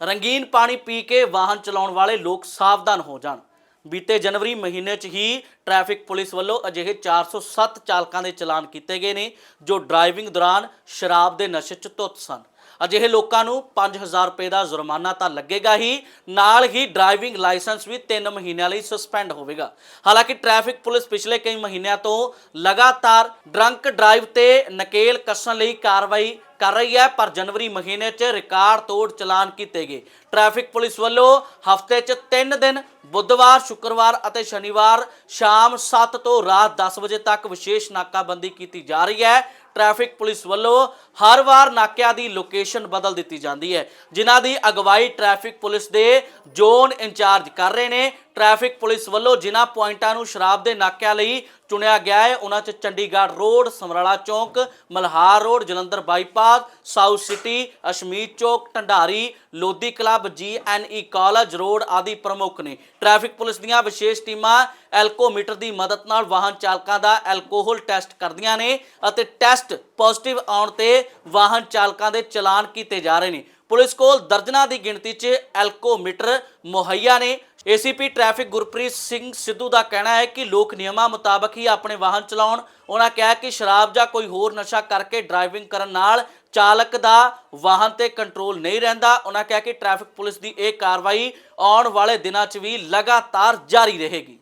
ਰੰਗੀਨ ਪਾਣੀ ਪੀ ਕੇ ਵਾਹਨ ਚਲਾਉਣ ਵਾਲੇ ਲੋਕ ਸਾਵਧਾਨ ਹੋ ਜਾਣ। ਬੀਤੇ ਜਨਵਰੀ ਮਹੀਨੇ 'ਚ ਹੀ ਟ੍ਰੈਫਿਕ ਪੁਲਿਸ ਵੱਲੋਂ ਅਜਿਹੇ 407 ਚਾਲਕਾਂ ਦੇ ਚਲਾਨ ਕੀਤੇ ਗਏ ਨੇ, ਜੋ ਡਰਾਈਵਿੰਗ ਦੌਰਾਨ ਸ਼ਰਾਬ ਦੇ ਨਸ਼ੇ 'ਚ ਧੁੱਤ ਸਨ। ਅਜਿਹੇ ਲੋਕਾਂ ਨੂੰ 5000 ਰੁਪਏ ਦਾ ਜੁਰਮਾਨਾ ਤਾਂ ਲੱਗੇਗਾ ਹੀ, ਨਾਲ ਹੀ ਡਰਾਈਵਿੰਗ ਲਾਇਸੈਂਸ ਵੀ 3 ਮਹੀਨਿਆਂ ਲਈ ਸਸਪੈਂਡ ਹੋਵੇਗਾ। ਹਾਲਾਂਕਿ ਟ੍ਰੈਫਿਕ ਪੁਲਿਸ ਪਿਛਲੇ ਕਈ ਮਹੀਨਿਆਂ ਤੋਂ ਲਗਾਤਾਰ ਡਰੰਕ ਡਰਾਈਵ ਤੇ ਨਕੇਲ ਕੱਸਣ ਲਈ ਕਾਰਵਾਈ ਕਰ ਰਹੀ ਹੈ, ਪਰ ਜਨਵਰੀ ਮਹੀਨੇ 'ਚ ਰਿਕਾਰਡ ਤੋੜ ਚਲਾਨ ਕੀਤੇ ਗਏ। ਟ੍ਰੈਫਿਕ ਪੁਲਿਸ ਵੱਲੋਂ ਹਫ਼ਤੇ 'ਚ 3 ਦਿਨ, ਬੁੱਧਵਾਰ, ਸ਼ੁੱਕਰਵਾਰ ਅਤੇ ਸ਼ਨੀਵਾਰ ਸ਼ਾਮ 7 ਤੋਂ ਰਾਤ 10 ਵਜੇ ਤੱਕ ਵਿਸ਼ੇਸ਼ ਨਾਕਾਬੰਦੀ ਕੀਤੀ ਜਾ ਰਹੀ ਹੈ। ਟ੍ਰੈਫਿਕ ਪੁਲਿਸ ਵੱਲੋਂ ਹਰ ਵਾਰ ਨਾਕਿਆਂ ਦੀ ਲੋਕੇਸ਼ਨ ਬਦਲ ਦਿੱਤੀ ਜਾਂਦੀ ਹੈ। ਜਿਨ੍ਹਾਂ ਦੀ ਅਗਵਾਈ ਟ੍ਰੈਫਿਕ ਪੁਲਿਸ ਦੇ ਜ਼ੋਨ ਇੰਚਾਰਜ ਕਰ ਰਹੇ ਨੇ। ਟ੍ਰੈਫਿਕ ਪੁਲਿਸ ਵੱਲੋਂ ਜਿਨ੍ਹਾਂ ਪੁਆਇੰਟਾਂ ਨੂੰ ਸ਼ਰਾਬ ਦੇ ਨਾਕਿਆਂ ਲਈ ਚੁਣਿਆ ਗਿਆ ਹੈ, ਉਹਨਾਂ 'ਚ ਚੰਡੀਗੜ੍ਹ ਰੋਡ, ਸਮਰਾਲਾ ਚੌਂਕ, Malhar road, Jalandhar bypass, south city Ashmeet ਚੌਕ, Dhandari, Lodhi club GNE college road ਆਦਿ ਪ੍ਰਮੁੱਖ ਨੇ। ਟ੍ਰੈਫਿਕ ਪੁਲਿਸ ਦੀਆਂ ਵਿਸ਼ੇਸ਼ ਟੀਮਾਂ ਐਲਕੋਮੀਟਰ ਦੀ ਮਦਦ ਨਾਲ ਵਾਹਨ ਚਾਲਕਾਂ ਦਾ ਐਲਕੋਹਲ ਟੈਸਟ ਕਰਦੀਆਂ ਨੇ ਅਤੇ ਟੈਸਟ ਪੋਜ਼ਿਟਿਵ ਆਉਣ ਤੇ ਵਾਹਨ ਚਾਲਕਾਂ ਦੇ ਚਲਾਨ ਕੀਤੇ ਜਾ ਰਹੇ ਨੇ। ਪੁਲਿਸ ਕੋਲ ਦਰਜਨਾਂ ਦੀ ਗਿਣਤੀ 'ਚ ਐਲਕੋਮੀਟਰ ਮੁਹੱਈਆ ਨੇ। ਏਸੀਪੀ ਟ੍ਰੈਫਿਕ ਗੁਰਪ੍ਰੀਤ ਸਿੰਘ ਸਿੱਧੂ ਦਾ ਕਹਿਣਾ ਹੈ ਕਿ ਲੋਕ ਨਿਯਮਾਂ ਮੁਤਾਬਕ ਹੀ ਆਪਣੇ ਵਾਹਨ ਚਲਾਉਣ। ਉਹਨਾਂ ਕਿਹਾ ਕਿ ਸ਼ਰਾਬ ਜਾਂ ਕੋਈ ਹੋਰ ਨਸ਼ਾ ਕਰਕੇ ਡਰਾਈਵਿੰਗ ਕਰਨ ਨਾਲ ਚਾਲਕ ਦਾ ਵਾਹਨ ਤੇ ਕੰਟਰੋਲ ਨਹੀਂ ਰਹਿੰਦਾ। ਉਹਨਾਂ ਕਿਹਾ ਕਿ ਟ੍ਰੈਫਿਕ ਪੁਲਿਸ ਦੀ ਇਹ ਕਾਰਵਾਈ ਆਉਣ ਵਾਲੇ ਦਿਨਾਂ 'ਚ ਵੀ ਲਗਾਤਾਰ ਜਾਰੀ ਰਹੇਗੀ।